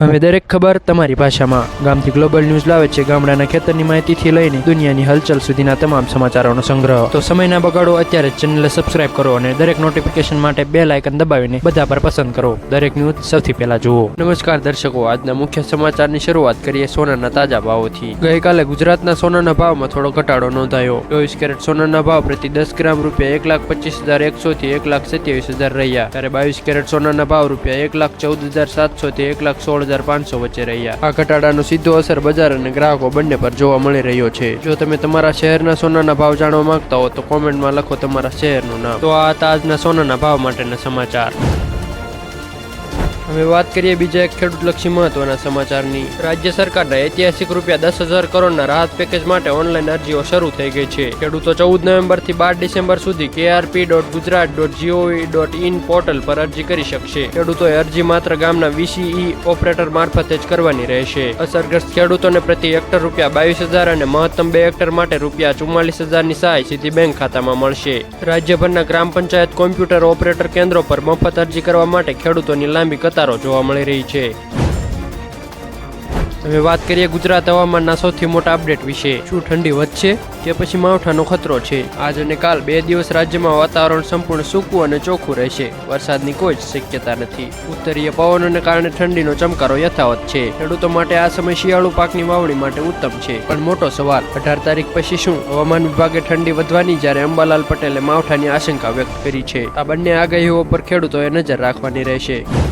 હવે દરેક ખબર તમારી ભાષામાં. ગામથી ગ્લોબલ ન્યૂઝ લાવે છે ગામડાના ખેતરની માહિતીથી લઈને દુનિયાની હલચલ સુધીના તમામ સમાચારોનો સંગ્રહ. તો સમયના બગાડો, અત્યારે ચેનલ સબસ્ક્રાઇબ કરો અને દરેક નોટિફિકેશન માટે બે લાયકન દબાવીને બધા પર પસંદ કરો. દરેક ન્યૂઝ સૌથી પહેલા જુઓ. નમસ્કાર દર્શકો, આજના મુખ્ય સમાચારની શરૂઆત કરીએ સોનાના તાજા ભાવોથી. ગઈકાલે ગુજરાતના સોનાના ભાવમાં થોડો ઘટાડો નોંધાયો. ચોવીસ કેરેટ સોનાના ભાવ પ્રતિ દસ ગ્રામ રૂપિયા એક લાખ પચીસ હજાર એકસો થી એક લાખ સત્યાવીસ હજાર રહ્યા. ત્યારે બાવીસ કેરેટ સોનાના ભાવ રૂપિયા એક લાખ ચૌદ હજાર સાતસો થી એક લાખ સોળ હજાર પાંચસો વચ્ચે રહ્યા. આ ઘટાડાનો સીધો અસર બજાર અને ગ્રાહકો બંને પર જોવા મળી રહ્યો છે. જો તમે તમારા શહેરના સોનાના ભાવ જાણવા માંગતા હો તો કોમેન્ટમાં લખો તમારા શહેરનું નામ. તો આ હતા આજના સોનાના ભાવ માટેના સમાચાર. હવે વાત કરીએ બીજા એક ખેડૂતલક્ષી મહત્વના સમાચારની. રાજ્ય સરકારના ઐતિહાસિક રૂપિયા દસ હજાર કરોડના રાહત પેકેજ માટે ઓનલાઈન અરજીઓ શરૂ થઈ ગઈ છે. ખેડૂતો ચૌદ નવેમ્બરથી બાર ડિસેમ્બર સુધી KRP dot Gujarat dot G O V dot in portal પર અરજી કરી શકશે. ખેડૂતોએ અરજી માત્ર ગામના વીસીઈ ઓપરેટર મારફતે જ કરવાની રહેશે. અસરગ્રસ્ત ખેડૂતોને પ્રતિ હેક્ટર રૂપિયા બાવીસ હજાર અને મહત્તમ બે હેક્ટર માટે રૂપિયા ચુમ્માલીસ હજારની સહાય સીધી બેંક ખાતામાં મળશે. રાજ્યભરના ગ્રામ પંચાયત કોમ્પ્યુટર ઓપરેટર કેન્દ્રો પર મફત અરજી કરવા માટે ખેડૂતોની લાંબી કતારો જોવા મળી રહી છે. હવે વાત કરીએ ગુજરાત હવામાનના સૌથી મોટા અપડેટ વિશે. શું ઠંડી વધશે કે પછી માવઠાનો ખતરો છે? આજ અને કાલ બે દિવસ રાજ્યમાં વાતાવરણ સંપૂર્ણ સૂકું અને ચોખ્ખું રહેશે. વરસાદની કોઈ જ શક્યતા નથી. ઉત્તરીય પવનોને કારણે ઠંડીનો ચમકારો યથાવત છે. ખેડૂતો માટે આ સમય શિયાળુ પાકની વાવણી માટે ઉત્તમ છે. પણ મોટો સવાલ, અઢાર તારીખ પછી શું હવામાન વિભાગે ઠંડી વધવાની જ્યારે અંબાલાલ પટેલે માવઠાની આશંકા વ્યક્ત કરી છે? આ બંને આગાહીઓ પર ખેડૂતોએ નજર રાખવાની રહેશે.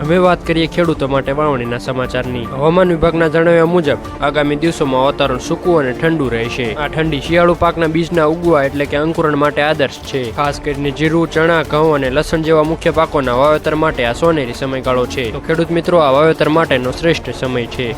હવે વાત કરીએ ખેડૂતો માટે વાવણીના સમાચારની. હવામાન વિભાગના જણાવ્યા મુજબ, આગામી દિવસોમાં વાતાવરણ સૂકું અને ઠંડુ રહેશે. આ ઠંડી શિયાળુ પાકના બીજના ઉગવા એટલે કે અંકુરણ માટે આદર્શ છે. ખાસ કરીને જીરું, ચણા, ઘઉં અને લસણ જેવા મુખ્ય પાકોના વાવેતર માટે આ સોનેરી સમયગાળો છે. તો ખેડૂત મિત્રો, આ વાવેતર માટેનો શ્રેષ્ઠ સમય છે.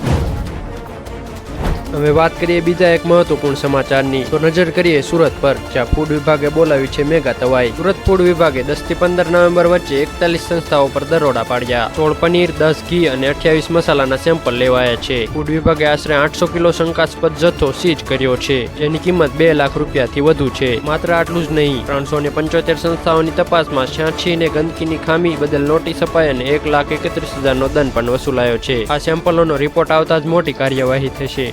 હવે વાત કરીએ બીજા એક મહત્વપૂર્ણ સમાચારની. તો નજર કરીએ સુરત પર, જ્યાં ફૂડ વિભાગે બોલાવી છે મેગા તવાઈ. સુરત ફૂડ વિભાગે દસથી પંદર નવેમ્બર વચ્ચે એકતાલીસ સંસ્થાઓ પર દરોડા પાડ્યા. સોળ પનીર, દસ, ઘી અને અઠ્યાવીસ મસાલાના સેમ્પલ લેવાયા છે. ફૂડ વિભાગે આશરે આઠસો કિલો શંકાસ્પદ જથ્થો સીઝ કર્યો છે, જેની કિંમત બે લાખ રૂપિયાથી વધુ છે. માત્ર આટલું જ નહીં, ત્રણસો ને પંચોતેર સંસ્થાઓની તપાસમાં છ્યાસી ને ગંદકીની ખામી બદલ નોટિસ અપાઈ અને એક લાખ એકત્રીસ હજારનો દંડ પણ વસૂલાયો છે. આ સેમ્પલોનો રિપોર્ટ આવતા જ મોટી કાર્યવાહી થશે.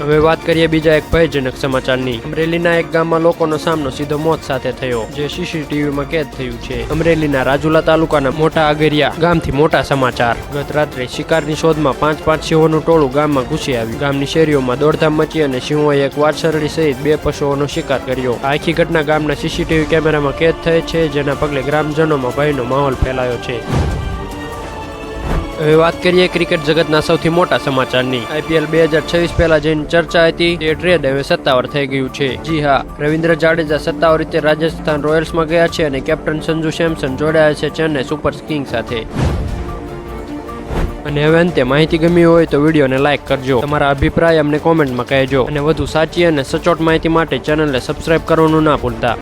હવે વાત કરીએ બીજા એક ભયજનક સમાચારની. અમરેલીના એક ગામમાં લોકોનો સામનો સીધો મોત સાથે થયો, જે સીસીટીવીમાં કેદ થયું છે. અમરેલીના રાજુલા તાલુકાના મોટા આગરિયા ગામથી મોટા સમાચાર. ગત રાત્રે શિકારની શોધમાં પાંચ પાંચ સિંહોનું ટોળું ગામમાં ઘૂસી આવ્યું. ગામની શેરીઓમાં દોડધામ મચી અને સિંહોએ એક વાછરડી સહિત બે પશુઓનો શિકાર કર્યો. આ આખી ઘટના ગામના સીસીટીવી કેમેરામાં કેદ થઈ છે, જેના પગલે ગ્રામજનોમાં ભયનો માહોલ ફેલાયો છે. હવે વાત કરીએ ક્રિકેટ જગતના સૌથી મોટા સમાચારની. આઈપીએલ બે હજાર છવ્વીસ પહેલા જેની ચર્ચા હતી, તે ટ્રેડ હવે સત્તાવાર થઈ ગયું છે. જી હા, રવિન્દ્ર જાડેજા સત્તાવાર રીતે રાજસ્થાન રોયલ્સમાં ગયા છે અને કેપ્ટન સંજુ સેમસન જોડાયા છે ચેન્નઈ સુપર કિંગ સાથે. અને હવે અંતે માહિતી ગમી હોય તો વિડીયોને લાઇક કરજો. તમારા અભિપ્રાય અમને કોમેન્ટમાં કહેજો. અને વધુ સાચી અને સચોટ માહિતી માટે ચેનલને સબસ્ક્રાઇબ કરવાનું ના ભૂલતા.